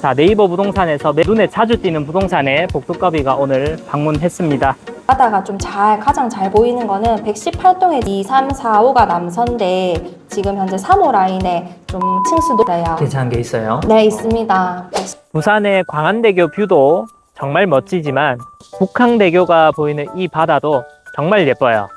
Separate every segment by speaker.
Speaker 1: 자, 네이버 부동산에서 매- 눈에 자주 띄는 부동산에 복두꺼비가 오늘 방문했습니다.
Speaker 2: 바다가 좀 잘 가장 잘 보이는 거는 118동에 2, 3, 4, 5가 남선데 지금 현재 3호 라인에 좀 층수도 있어요.
Speaker 1: 괜찮은 게 있어요.
Speaker 2: 네 있습니다.
Speaker 1: 부산의 광안대교 뷰도 정말 멋지지만 북항대교가 보이는 이 바다도 정말 예뻐요.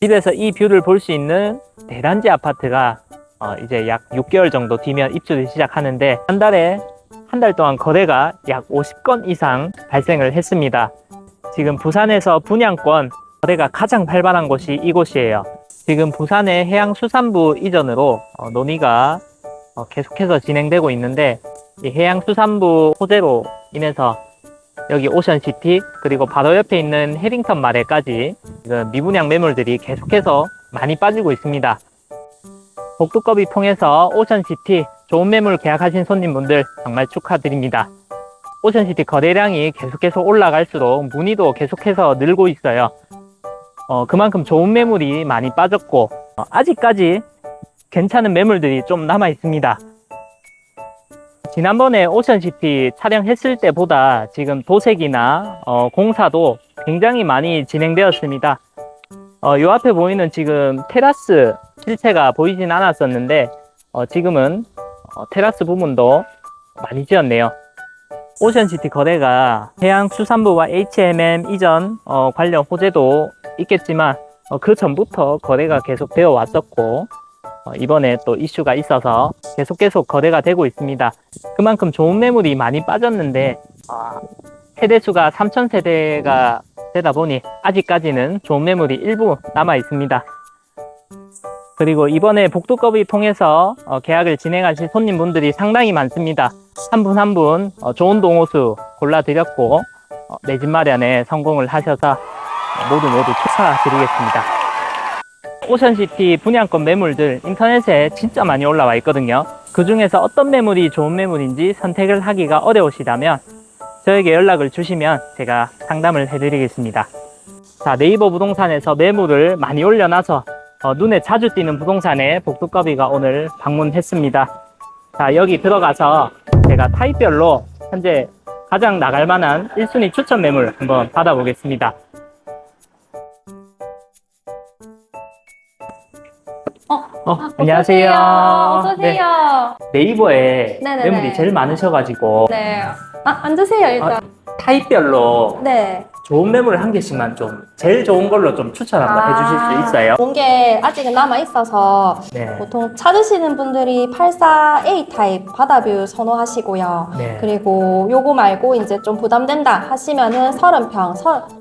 Speaker 1: 집에서 이 뷰를 볼 수 있는 대단지 아파트가 어, 이제 약 6개월 정도 뒤면 입주를 시작하는데 한 달에 한 달 동안 거래가 약 50건 이상 발생을 했습니다. 지금 부산에서 분양권 거래가 가장 활발한 곳이 이곳이에요. 지금 부산의 해양수산부 이전으로 어, 논의가 어, 계속해서 진행되고 있는데 이 해양수산부 호재로 인해서 여기 오션시티 그리고 바로 옆에 있는 해링턴 마을까지 지금 미분양 매물들이 계속해서 많이 빠지고 있습니다. 복두껍이 통해서 오션시티 좋은 매물 계약하신 손님분들 정말 축하드립니다. 오션시티 거래량이 계속해서 올라갈수록 문의도 계속해서 늘고 있어요. 어, 그만큼 좋은 매물이 많이 빠졌고 어, 아직까지 괜찮은 매물들이 좀 남아 있습니다. 지난번에 오션시티 촬영했을 때보다 지금 도색이나 어, 공사도 굉장히 많이 진행되었습니다. 어, 요 앞에 보이는 지금 테라스 실체가 보이진 않았었는데 어, 지금은 어, 테라스 부분도 많이 지었네요. 오션시티 거래가 해양수산부와 H&M 이전 어, 관련 호재도 있겠지만 어, 그 전부터 거래가 계속 되어 왔었고 어, 이번에 또 이슈가 있어서 계속 계속 거래가 되고 있습니다. 그만큼 좋은 매물이 많이 빠졌는데 아, 세대수가 3,000세대가 되다 보니 아직까지는 좋은 매물이 일부 남아 있습니다. 그리고 이번에 복두컵이 통해서 어, 계약을 진행하실 손님분들이 상당히 많습니다. 한 분 한분 좋은 동호수 골라드렸고 어, 내집 마련에 성공을 하셔서 어, 모두 모두 축하드리겠습니다. 오션시티 분양권 매물들 인터넷에 진짜 많이 올라와 있거든요. 그 중에서 어떤 매물이 좋은 매물인지 선택을 하기가 어려우시다면 저에게 연락을 주시면 제가 상담을 해드리겠습니다. 자, 네이버 부동산에서 매물을 많이 올려놔서 어, 눈에 자주 띄는 부동산에 복두꺼비가 오늘 방문했습니다. 자, 여기 들어가서 제가 타입별로 현재 가장 나갈 만한 1순위 추천 매물 한번 받아보겠습니다. 어, 안녕하세요.
Speaker 2: 어서
Speaker 1: 네,
Speaker 2: 오세요.
Speaker 1: 네이버에
Speaker 2: 네네네.
Speaker 1: 매물이 제일 많으셔가지고
Speaker 2: 네. 아, 앉으세요 일단.
Speaker 1: 타입별로
Speaker 2: 네.
Speaker 1: 좋은 매물 한 개씩만 좀 제일 좋은 걸로 좀 추천 한번
Speaker 2: 아.
Speaker 1: 해주실 수 있어요?
Speaker 2: 좋은 게 아직은 남아 있어서
Speaker 1: 네.
Speaker 2: 보통 찾으시는 분들이 84A 타입 바다뷰 선호하시고요.
Speaker 1: 네.
Speaker 2: 그리고 요거 말고 이제 좀 부담된다 하시면은 30평,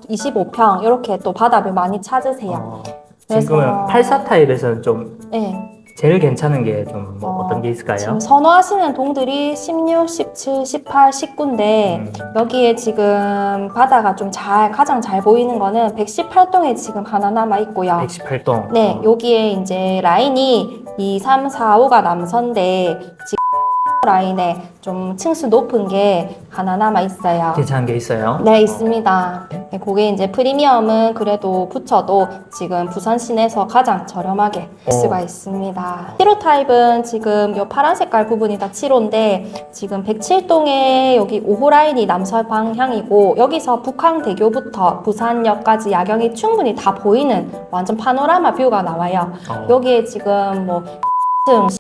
Speaker 2: 25평 이렇게 또 바다뷰 많이 찾으세요.
Speaker 1: 어,
Speaker 2: 그래서-
Speaker 1: 지금은 84 타입에서는 좀
Speaker 2: 네.
Speaker 1: 제일 괜찮은 게 좀뭐
Speaker 2: 어,
Speaker 1: 어, 떤게 있을까요?
Speaker 2: 지금 선호하시는 동들이 16, 17, 18, 19인데
Speaker 1: 음,
Speaker 2: 여기에 지금 바다가 좀 잘 가장 잘 보이는 거는 118동에 지금 하나 남아 있고요.
Speaker 1: 118동.
Speaker 2: 네, 여기에 이제 라인이 2, 3, 4, 5가 남선데 지금 라인에 좀 층수 높은 게 하나 남아 있어요.
Speaker 1: 괜찮은 게 있어요?
Speaker 2: 네, 있습니다. 네, 그게 이제 프리미엄은 그래도 붙여도 지금 부산 시내에서 가장 저렴하게 할
Speaker 1: 어.
Speaker 2: 수가 있습니다. 7호 타입은 지금 요 파란 색깔 부분이 다 7호인데 지금 107동에 여기 5호 라인이 남서 방향이고 여기서 북항대교부터 부산역까지 야경이 충분히 다 보이는 완전 파노라마 뷰가 나와요.
Speaker 1: 어,
Speaker 2: 여기에 지금 뭐 층, 층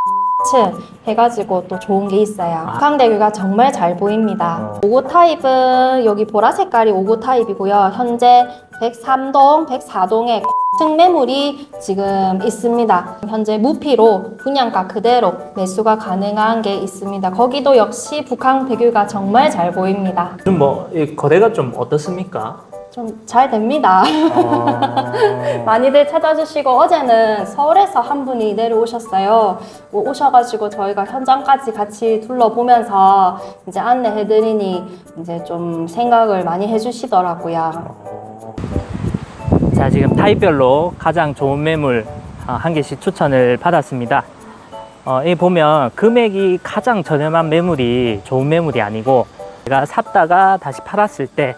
Speaker 2: 해가지고 또 좋은 게 있어요.
Speaker 1: 아.
Speaker 2: 북항대교가 정말 잘 보입니다.
Speaker 1: 어.
Speaker 2: 5고 타입은 여기 보라 색깔이 5고 타입이고요. 현재 103동, 104동에 층 매물이 지금 있습니다. 현재 무피로 분양가 그대로 매수가 가능한 게 있습니다. 거기도 역시 북항 대교가 정말 잘 보입니다.
Speaker 1: 요즘 뭐 이 거래가 좀 어떻습니까?
Speaker 2: 좀 잘 됩니다.
Speaker 1: 어,
Speaker 2: 많이들 찾아주시고 어제는 서울에서 한 분이 내려오셨어요. 뭐 오셔가지고 저희가 현장까지 같이 둘러보면서 이제 안내해드리니 이제 좀 생각을 많이 해주시더라고요.
Speaker 1: 어. 자, 지금 타입별로 가장 좋은 매물 아, 한 개씩 추천을 받았습니다. 어, 이 보면 금액이 가장 저렴한 매물이 좋은 매물이 아니고 내가 샀다가 다시 팔았을 때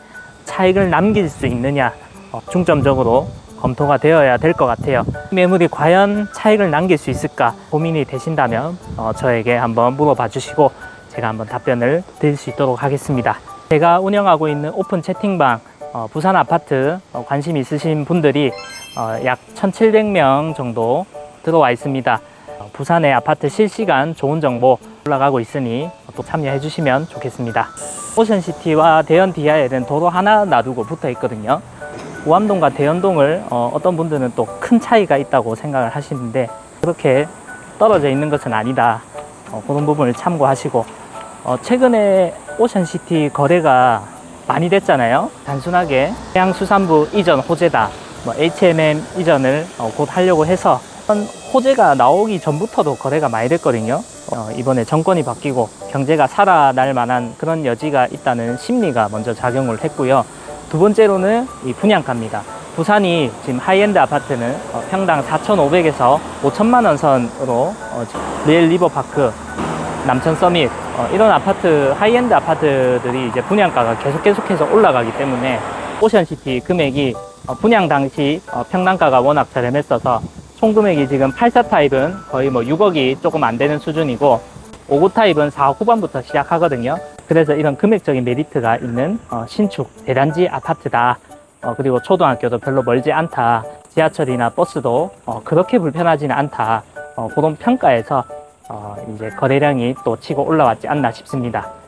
Speaker 1: 차익을 남길 수 있느냐 어, 중점적으로 검토가 되어야 될 것 같아요. 매물이 과연 차익을 남길 수 있을까 고민이 되신다면 어, 저에게 한번 물어봐 주시고 제가 한번 답변을 드릴 수 있도록 하겠습니다. 제가 운영하고 있는 오픈 채팅방 어, 부산 아파트 어, 관심 있으신 분들이 어, 약 1,700명 정도 들어와 있습니다. 어, 부산의 아파트 실시간 좋은 정보 올라가고 있으니 또 참여해 주시면 좋겠습니다. 오션시티와 대연 디아엘은 도로 하나 놔두고 붙어 있거든요. 우암동과 대연동을 어, 어떤 분들은 또 큰 차이가 있다고 생각을 하시는데 그렇게 떨어져 있는 것은 아니다. 어, 그런 부분을 참고하시고 어, 최근에 오션시티 거래가 많이 됐잖아요. 단순하게 해양수산부 이전 호재다, 뭐 HMM 이전을 어, 곧 하려고 해서 호재가 나오기 전부터도 거래가 많이 됐거든요. 어, 이번에 정권이 바뀌고 경제가 살아날 만한 그런 여지가 있다는 심리가 먼저 작용을 했고요. 두 번째로는 이 분양가입니다. 부산이 지금 하이엔드 아파트는 어, 평당 4,500에서 5천만 원 선으로 어, 리엘 리버파크, 남천 서밋 어, 이런 아파트 하이엔드 아파트들이 이제 분양가가 계속 계속해서 올라가기 때문에 오션시티 금액이 어, 분양 당시 어, 평당가가 워낙 저렴했어서 총 금액이 지금 84 타입은 거의 뭐 6억이 조금 안 되는 수준이고 59 타입은 4억 후반부터 시작하거든요. 그래서 이런 금액적인 메리트가 있는 어, 신축 대단지 아파트다. 어, 그리고 초등학교도 별로 멀지 않다. 지하철이나 버스도 어, 그렇게 불편하지는 않다. 어, 그런 평가에서 어, 이제 거래량이 또 치고 올라왔지 않나 싶습니다.